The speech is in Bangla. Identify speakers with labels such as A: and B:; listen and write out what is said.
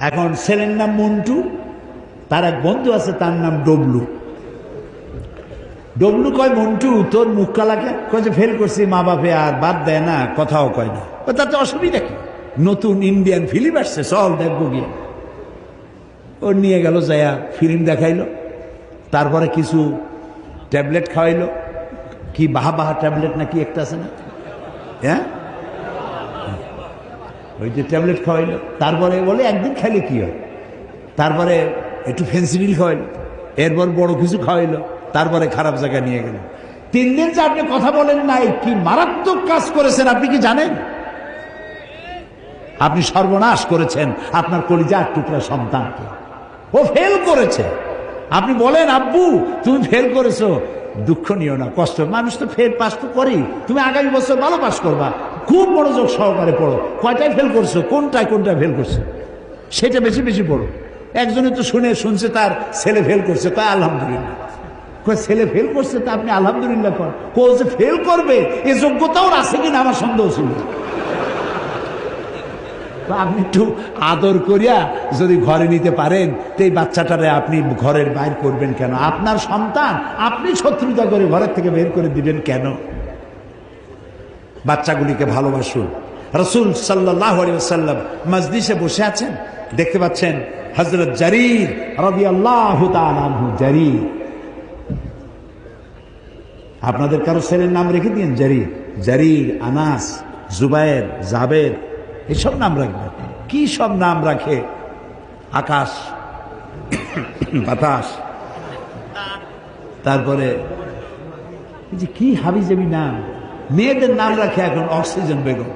A: এখন ছেলের নাম মন্টু, তার এক বন্ধু আছে, তার নাম ডবলু। ডবলু কয়, মন্টু, তোর মুখ কালাকে কয় যে, ফেল করছি, মা বাপে আর বাদ দেয় না, কথাও কয় না। তাতে অসুবিধা কি? নতুন ইন্ডিয়ান ফিল্ম আসছে, চল দেখব গিয়ে। ও নিয়ে গেল, যায়া ফিল্ম দেখাইলো, তারপরে কিছু ট্যাবলেট খাওয়াইলো। কি, বাহা বাহা ট্যাবলেট নাকি একটা আছে না? হ্যাঁ? ওই যে ট্যাবলেট খাওয়াইলো তারপরে বলে একদিন খেলে কি হয়? তারপরে একটু ফেন্সিডিল খাওয়াইলো এরপর বড় কিছু খাওয়াইলো, তারপরে খারাপ জায়গায় নিয়ে গেল। তিন দিন যে আপনি কথা বলেন নাই, কি মারাত্মক কাজ করেছেন আপনি কি জানেন? আপনি সর্বনাশ করেছেন আপনার কলিজার টুকরা সন্তানকে। ও ফেল করেছে। আপনি বলেন, আব্বু, তুমি ফেল করেছ। দুঃখ নিও না, কষ্ট। মানুষ তো ফেল, পাস তো করেই। তুমি আগামী বছর ভালো পাস করবা। খুব মনোযোগ সহকারে পড়ো। কয়টায় ফেল করছ? কোনটায় কোনটায় ফেল করছ? সেটা বেশি বেশি পড়ো। একজনে তো শুনে শুনছে তার ছেলে ফেল করছে তাই আলহামদুলিল্লাহ। ছেলে ফেল করছে তা আপনি আলহামদুলিল্লাহ কর কো যে ফেল করবে, এ যোগ্যতাও আছে কিনা আমার সন্দেহ ছিল। আপনি একটু আদর করিয়া যদি ঘরে নিতে পারেন, তো এই বাচ্চাটারে আপনি ঘরের বাইর করবেন কেন? আপনার সন্তান, আপনি শত্রুতা করে ঘরের থেকে বের করে দিবেন কেন? বাচ্চাগুলিকে ভালোবাসুন। রসুল সাল্লাহ সাল্লাম মসজিষে বসে আছেন। দেখতে পাচ্ছেন হজরত জারির রবি আল্লাহ জারির। আপনাদের কারও ছেলের নাম রেখে দিন জারির। জারির, আনাস, জুবায়ের জাবের এসব নাম রাখবেন কি সব নাম রাখে? আকাশ, বাতাস। তারপরে কি হাবি জাবি নাম? মেয়েদের নাম রাখে এখন অক্সিজেন বেগম।